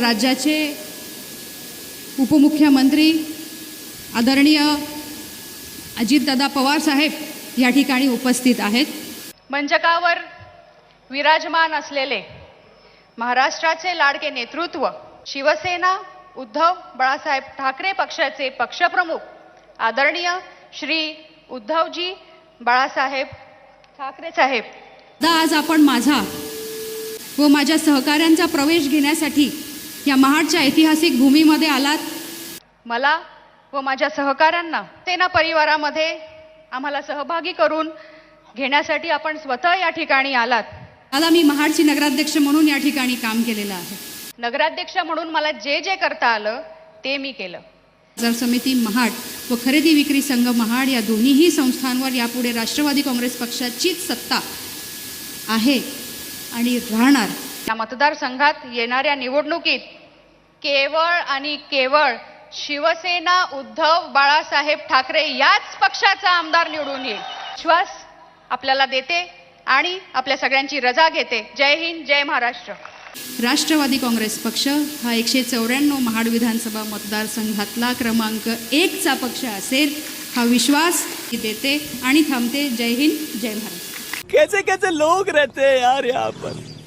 राज्याचे उपमुख्यमंत्री आदरणीय अजितदादा पवार साहेब या ठिकाणी उपस्थित आहेत. मंचकावर विराजमान असलेले महाराष्ट्राचे लाडके नेतृत्व शिवसेना उद्धव बाळासाहेब ठाकरे पक्षाचे पक्षप्रमुख आदरणीय श्री उद्धवजी बाळासाहेब ठाकरे साहेब. आज आपण माझा व माझ्या सहकाऱ्यांचा प्रवेश घेण्यासाठी या महाडच्या ऐतिहासिक भूमीमध्ये आलात? मला व माझ्या सहकाऱ्यांना सेना परिवारामध्ये आम्हाला सहभागी करून घेण्यासाठी आपण स्वतः या ठिकाणी आलात. दादा मी महाडची नगराध्यक्ष म्हणून या ठिकाणी काम केलेलं आहे. नगराध्यक्ष म्हणून मला जे जे करता आलं ते मी केलं. बाजार समिती महाड व खरेदी विक्री संघ महाड या दोन्हीही संस्थांवर यापुढे राष्ट्रवादी काँग्रेस पक्षाचीच सत्ता आहे आणि राहणार या मतदारसंघात येणाऱ्या निवडणुकीत केवळ आणि केवळ शिवसेना उद्धव बाळासाहेब ठाकरे याच पक्षाचा आमदार निवडून येईल. विश्वास आपल्याला देते आणि आपल्या सगळ्यांची रजा घेते. जय हिंद जय महाराष्ट्र. राष्ट्रवादी काँग्रेस पक्ष हा एकशे चौऱ्याण्णव महाड विधानसभा मतदारसंघातला क्रमांक एकचा पक्ष असेल हा विश्वास देते आणि थांबते. जय हिंद जय महाराष्ट्र. कैसे कैसे लोग रहते हैं यार यहाँ पर?